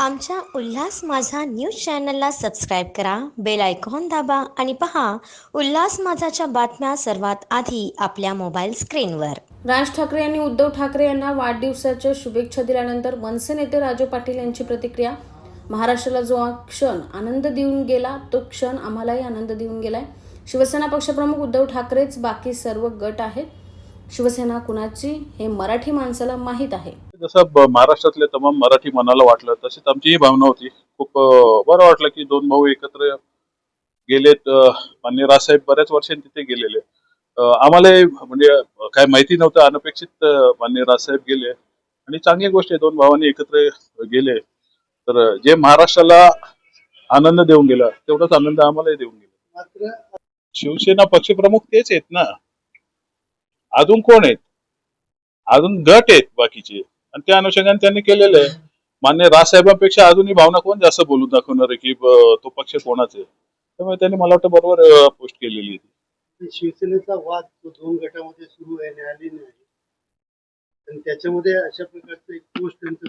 आमच्या उल्हास माझा न्यूज चॅनलला सबस्क्राईब करा बेल आयकॉन दाबा आणि पहा उल्हास माझाच्या बातम्या सर्वात आधी आपल्या मोबाईल स्क्रीनवर. राज ठाकरे यांनी उद्धव ठाकरे यांना वाढदिवसाच्या शुभेच्छा दिल्यानंतर मनसे नेते राजू पाटील यांची प्रतिक्रिया. महाराष्ट्राला जो हा क्षण आनंद देऊन गेला तो क्षण आम्हालाही आनंद देऊन गेलाय. शिवसेना पक्षप्रमुख उद्धव ठाकरेच बाकी सर्व गट आहेत. शिवसेना कुणाची हे मराठी माणसाला माहीत आहे. जसं ब- महाराष्ट्रातले तमाम मराठी मनाला वाटलं तशीच आमची ही भावना होती. खूप बरं वाटलं की दोन भाऊ एकत्र गेलेत. अं, माननीय राजसाहेब बऱ्याच वर्षांनी तिथे गेलेले. अं, आम्हालाही म्हणजे काय माहिती नव्हतं अनपेक्षित अं, माननीय राजसाहेब गेले. आणि चांगली गोष्ट आहे दोन भावांनी एकत्र गेले. तर जे महाराष्ट्राला आनंद देऊन गेला तेवढाच आनंद आम्हालाही देऊन गेला. शिवसेना पक्षप्रमुख तेच आहेत ना. अजून कोण आहेत? अजून गट आहेत बाकीचे. आणि त्या अनुषंगाने त्यांनी केलेलं आहे. मान्य राजसाहेबांपेक्षा अजूनही भावना कोण जास्त बोलून दाखवणार आहे की तो पक्ष कोणाचा आहे? त्यामुळे त्यांनी मला वाटतं बरोबर पोस्ट केलेली आहे. शिवसेनेचा वाद तो दोन गटामध्ये सुरू आहे न्यायालयीन आहे आणि त्याच्यामध्ये अशा प्रकारचं एक पोस्ट त्यांचं